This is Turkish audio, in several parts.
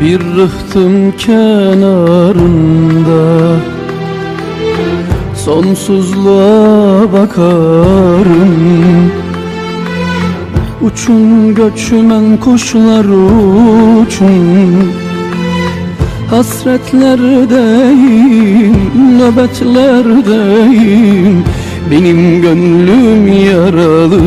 Bir rıhtım kenarında Sonsuzluğa bakarım. Uçun göçmen kuşlar uçun Hasretlerdeyim, nöbetlerdeyim. Benim gönlüm yaralı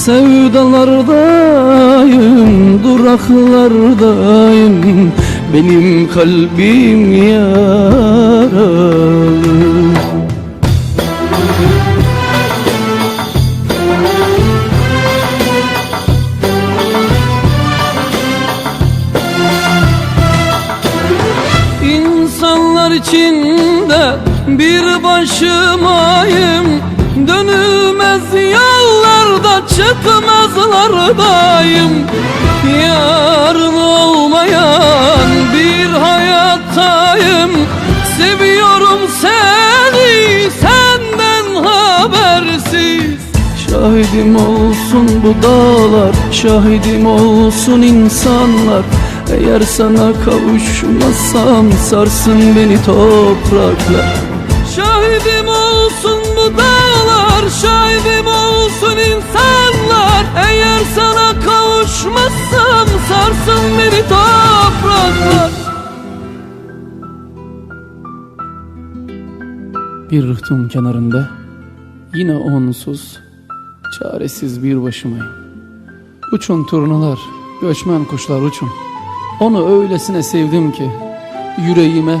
Sevdalardayım, duraklardayım. Benim kalbim yaralı. İnsanlar içinde bir başımayım Dönülmez yollarda çıkmazlardayım Yarın olmayan bir hayattayım Seviyorum seni senden habersiz. Şahidim olsun bu dağlar Şahidim olsun insanlar. Eğer sana kavuşmasam Sarsın beni topraklar Şahidim olsun bu dağlar Şahidim olsun insanlar. Eğer sana kavuşmasam Sarsın beni topraklar. Bir rıhtım kenarında Yine onsuz Çaresiz bir başımayım. Uçun turnalar Göçmen kuşlar uçun. Onu öylesine sevdim ki Yüreğime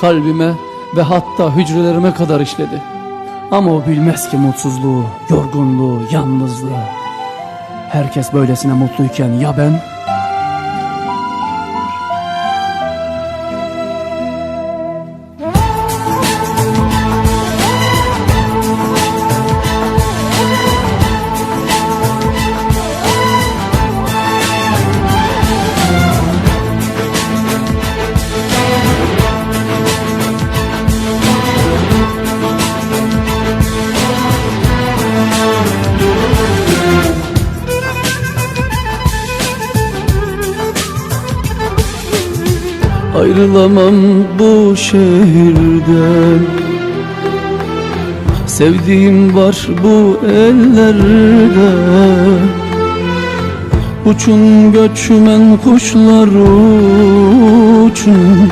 Kalbime Ve hatta hücrelerime kadar işledi. Ama o bilmez ki mutsuzluğu Yorgunluğu Yalnızlığı. Herkes böylesine mutluyken ya ben Ayrılamam bu şehirden. Sevdiğim var bu ellerde Uçun göçmen kuşlar uçun.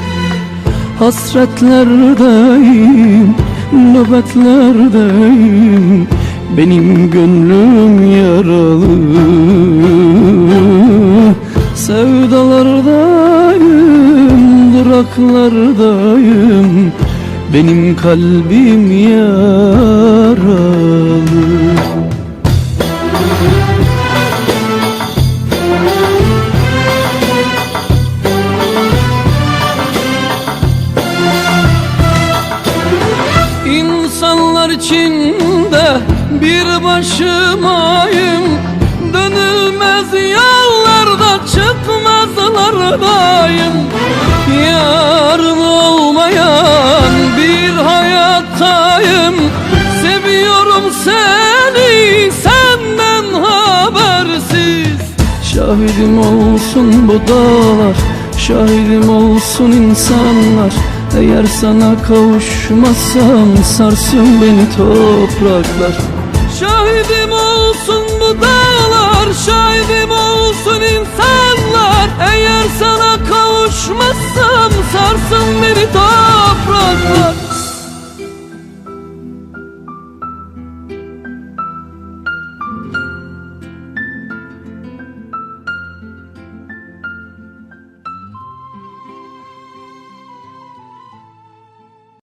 Hasretlerdeyim, nöbetlerdeyim Benim gönlüm yaralı. Sevdalardayım, duraklardayım Benim kalbim yaralı. İnsanlar içinde bir başımayım. Dönülmez yollarda çıkmazlardayım Şahidim olsun bu dağlar Şahidim olsun insanlar. Eğer sana kavuşmasam Sarsın beni topraklar. Şahidim olsun bu dağlar Şahidim olsun insanlar. Eğer sana kavuşmasam Sarsın beni topraklar.